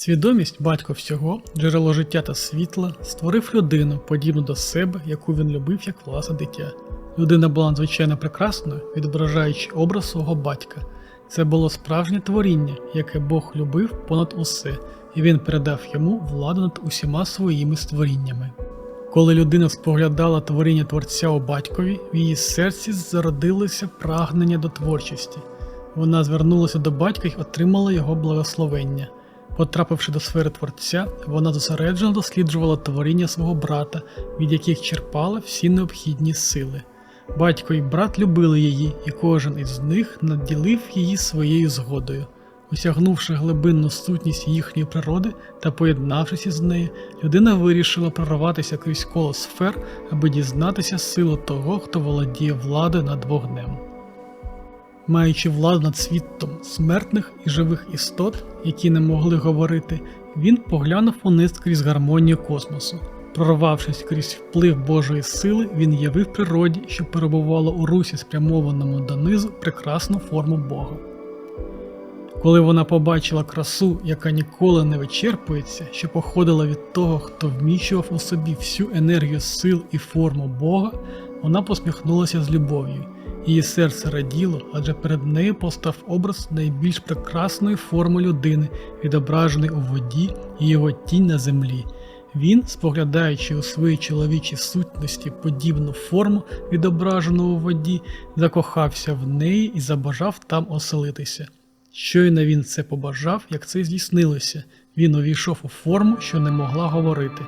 Свідомість батько всього, джерело життя та світла, створив людину, подібну до себе, яку він любив як власне дитя. Людина була надзвичайно прекрасною, відображаючи образ свого батька. Це було справжнє творіння, яке Бог любив понад усе, і він передав йому владу над усіма своїми створіннями. Коли людина споглядала творіння творця у батькові, в її серці зародилося прагнення до творчості. Вона звернулася до батька і отримала його благословення. Потрапивши до сфери творця, вона зосереджено досліджувала творіння свого брата, від яких черпала всі необхідні сили. Батько і брат любили її, і кожен із них наділив її своєю згодою. Осягнувши глибинну сутність їхньої природи та поєднавшись із нею, людина вирішила прорватися крізь коло сфер, аби дізнатися силу того, хто володіє владою над вогнем. Маючи владу над світом смертних і живих істот, які не могли говорити, він поглянув униз крізь гармонію космосу. Прорвавшись крізь вплив Божої сили, він явив природі, що перебувала у русі, спрямованому донизу, прекрасну форму Бога. Коли вона побачила красу, яка ніколи не вичерпується, що походила від того, хто вміщував у собі всю енергію сил і форму Бога, вона посміхнулася з любов'ю. Її серце раділо, адже перед нею постав образ найбільш прекрасної форми людини, відображений у воді і його тінь на землі. Він, споглядаючи у своїй чоловічій сутності подібну форму, відображену у воді, закохався в неї і забажав там оселитися. Щойно він це побажав, як це здійснилося, він увійшов у форму, що не могла говорити.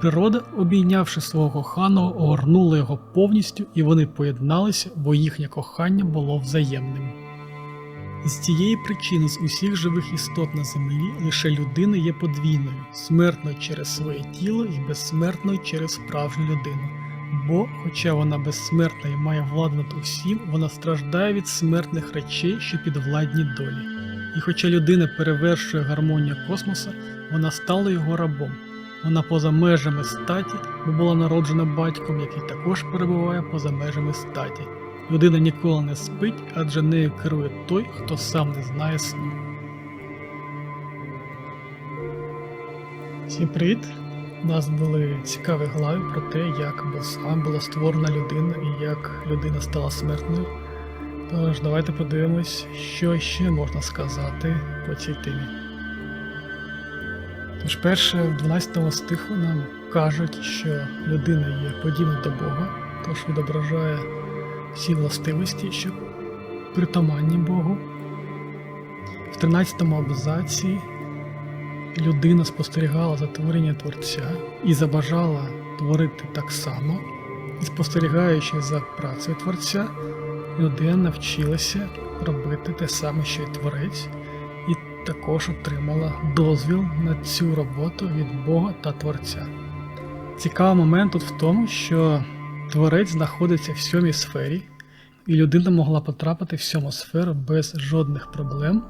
Природа, обійнявши свого коханого, огорнула його повністю, і вони поєдналися, бо їхнє кохання було взаємним. З цієї причини з усіх живих істот на землі лише людина є подвійною, смертною через своє тіло і безсмертною через справжню людину. Бо, хоча вона безсмертна і має владу над усім, вона страждає від смертних речей, що підвладні долі. І хоча людина перевершує гармонію космоса, вона стала його рабом. Вона поза межами статі, бо була народжена батьком, який також перебуває поза межами статі. Людина ніколи не спить, адже нею керує той, хто сам не знає сну. Всім привіт! У нас були цікаві глави про те, як саме була створена людина і як людина стала смертною. Тож, давайте подивимось, що ще можна сказати по цій темі. Тож, перше, в 12 стиху нам кажуть, що людина є подібна до Бога, тож відображає всі властивості, що притаманні Богу. В 13 абзаці людина спостерігала за творінням Творця і забажала творити так само, і спостерігаючи за працею Творця, людина навчилася робити те саме, що й творець, також отримала дозвіл на цю роботу від Бога та Творця. Цікавий момент тут в тому, що творець знаходиться в сьомій сфері, і людина могла потрапити в сьому сферу без жодних проблем,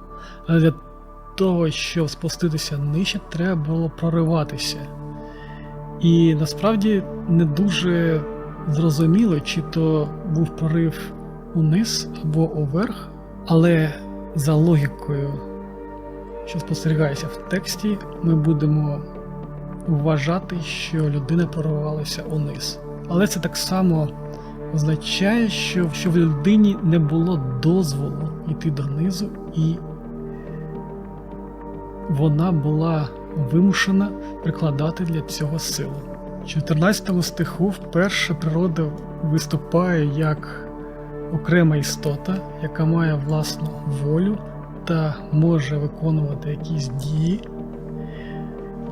але для того, щоб спуститися нижче, треба було прориватися. І насправді не дуже зрозуміло, чи то був прорив униз або уверх, але за логікою, що спостерігається в тексті, ми будемо вважати, що людина проривалася униз. Але це так само означає, що, що в людині не було дозволу йти донизу, і вона була вимушена прикладати для цього силу. В 14 стиху вперше природа виступає як окрема істота, яка має власну волю та може виконувати якісь дії.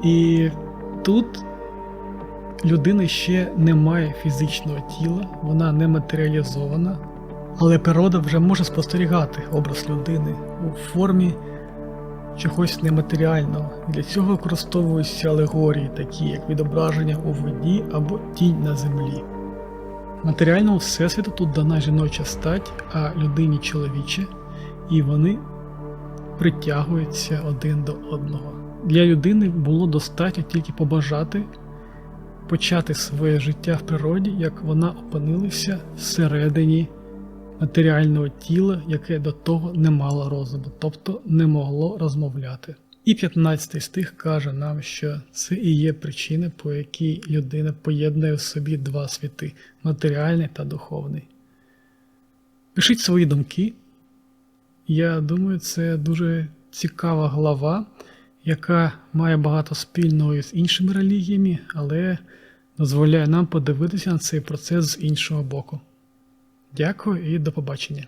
І тут людина ще не має фізичного тіла, вона не матеріалізована, але природа вже може спостерігати образ людини у формі чогось нематеріального. Для цього використовуються алегорії, такі як відображення у воді або тінь на землі. Матеріальному всесвіту тут дана жіноча стать, а людині чоловіче, і вони притягуються один до одного. Для людини було достатньо тільки побажати почати своє життя в природі, як вона опинилася всередині матеріального тіла, яке до того не мало розуму, тобто не могло розмовляти. І 15 стих каже нам, що це і є причина, по якій людина поєднує в собі два світи матеріальний та духовний. Пишіть свої думки. Я думаю, це дуже цікава глава, яка має багато спільного з іншими релігіями, але дозволяє нам подивитися на цей процес з іншого боку. Дякую і до побачення.